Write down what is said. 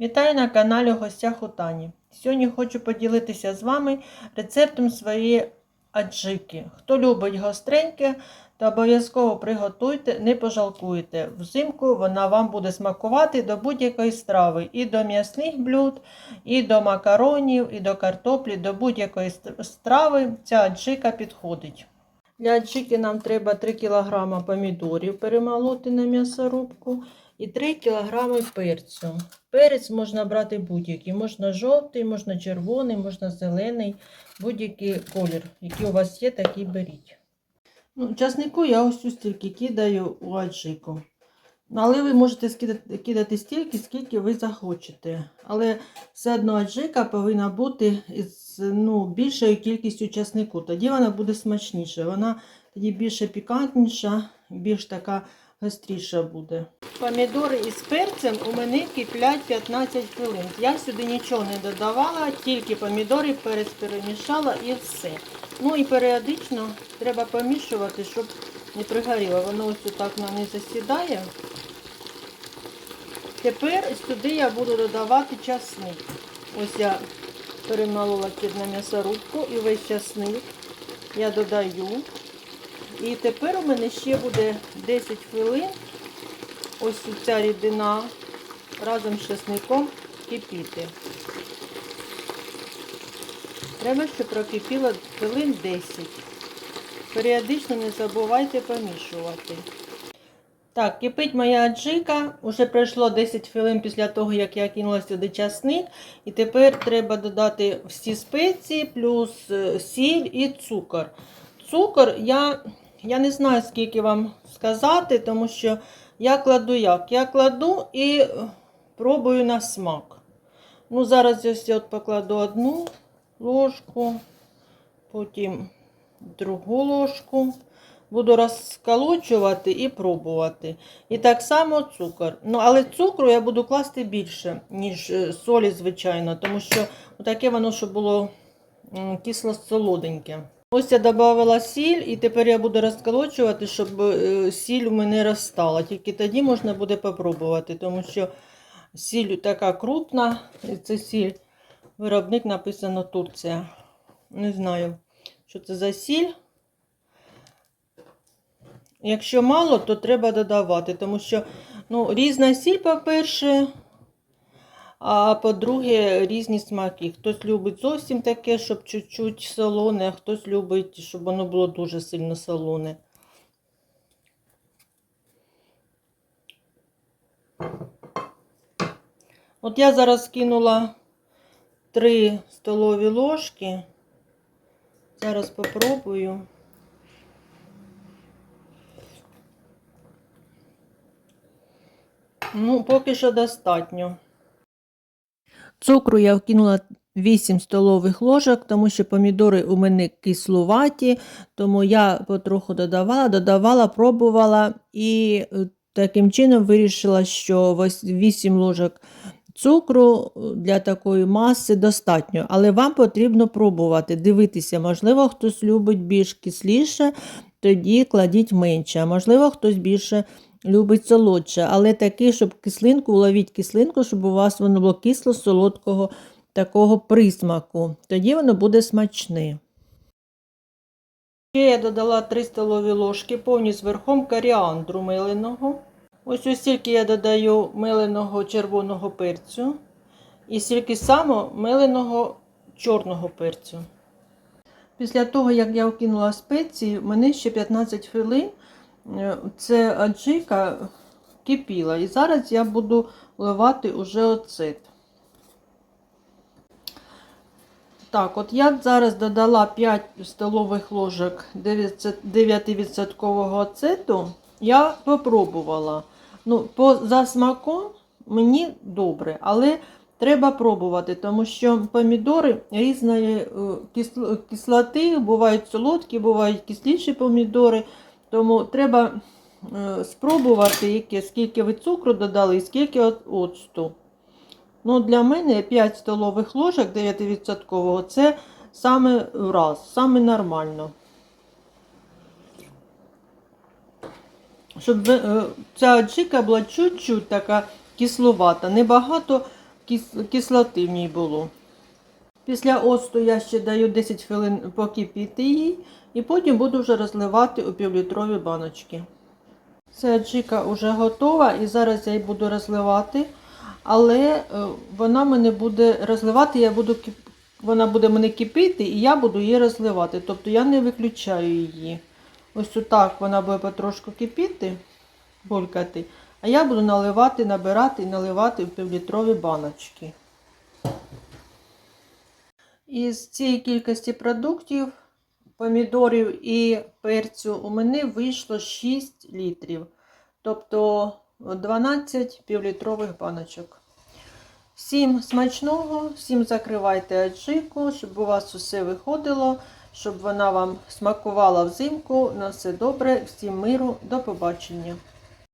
Вітаю на каналі гостях у Тані. Сьогодні хочу поділитися з вами рецептом своєї аджики. Хто любить гостреньке, то обов'язково приготуйте, не пожалкуйте. Взимку вона вам буде смакувати до будь-якої страви. І до м'ясних блюд, і до макаронів, і до картоплі, до будь-якої страви ця аджика підходить. Для аджики нам треба 3 кг помідорів перемолоти на м'ясорубку і 3 кг перцю. Перець можна брати будь-який. Можна жовтий, можна червоний, можна зелений, будь-який колір, який у вас є, такий беріть. Ну, часнику я ось ось стільки кидаю у аджику. Ну, Але ви можете скидати, кидати стільки, скільки ви захочете. Але все одно аджика повинна бути із ну, більшою кількістю часнику. Тоді вона буде смачніша. Вона тоді більше пікантніша, більш така гостріша буде. Помідори із перцем у мене киплять 15 хвилин. Я сюди нічого не додавала, тільки помідори, перець перемішала і все. Ну і періодично треба помішувати, щоб не пригоріло. Воно ось так на не засідає. Тепер сюди я буду додавати часник. Ось я перемолола на м'ясорубку і весь часник я додаю. І тепер у мене ще буде 10 хвилин. Ось ця рідина разом з часником кипіти. Треба, щоб прокипіло хвилин 10. Періодично не забувайте помішувати. Так, кипить моя аджика. Уже пройшло 10 хвилин після того, як я кинула сюди часник. І тепер треба додати всі спеції, плюс е, сіль і цукор. Цукор я, я не знаю, скільки вам сказати, тому що я кладу як? Я кладу і пробую на смак. Ну, зараз ось я от покладу одну ложку, потім другу ложку. Буду розколочувати і пробувати. І так само цукор. Ну, але цукру я буду класти більше, ніж е, солі, звичайно, тому що таке воно, щоб було кисло-солоденьке. Ось я додала сіль, і тепер я буду розколочувати, щоб е, сіль у мене розстала. Тільки тоді можна буде попробувати, тому що сіль така крупна, і це сіль. Виробник написано Турція. Не знаю, що це за сіль. Якщо мало, то треба додавати, тому що ну, різна сіль, по-перше, а по-друге, різні смаки. Хтось любить зовсім таке, щоб чуть-чуть солоне, а хтось любить, щоб воно було дуже сильно солоне. От я зараз кинула 3 столові ложки. Зараз попробую. Ну, поки що достатньо. Цукру я вкинула 8 столових ложок, тому що помідори у мене кислуваті, тому я потроху додавала, додавала, пробувала і е, таким чином вирішила, що 8 ложок цукру для такої маси достатньо. Але вам потрібно пробувати, дивитися, можливо, хтось любить більш кисліше, тоді кладіть менше, а можливо, хтось більше любить солодше, але такий, щоб кислинку, уловіть кислинку, щоб у вас воно було кисло-солодкого такого присмаку. Тоді воно буде смачне. Ще я додала 3 столові ложки повні з верхом коріандру меленого. Ось ось стільки я додаю меленого червоного перцю і стільки само меленого чорного перцю. Після того, як я вкинула спеції, в мене ще 15 хвилин це аджика кипіла. І зараз я буду вливати уже оцет. Так, от я зараз додала 5 столових ложок 9% оцету. Я попробувала. Ну, по, за смаком мені добре, але треба пробувати, тому що помідори різної е, кислоти, бувають солодкі, бувають кисліші помідори. Тому треба е, спробувати, яке, скільки ви цукру додали і скільки оцту. Ну, для мене 5 столових ложок 9% це саме раз, саме нормально. Щоб е, ця аджика була чуть-чуть така кисловата, небагато кис- кислоти в ній було. Після оцту я ще даю 10 хвилин покипіти їй, і потім буду вже розливати у півлітрові баночки. Це аджика вже готова, і зараз я її буду розливати, але е, вона мене буде розливати, я буду вона буде мене кипіти, і я буду її розливати. Тобто я не виключаю її. Ось отак вона буде потрошку кипіти, булькати, а я буду наливати, набирати і наливати в півлітрові баночки. Із цієї кількості продуктів, помідорів і перцю у мене вийшло 6 літрів, тобто 12 півлітрових баночок. Всім смачного, всім закривайте аджику, щоб у вас усе виходило, щоб вона вам смакувала взимку. На все добре, всім миру, до побачення.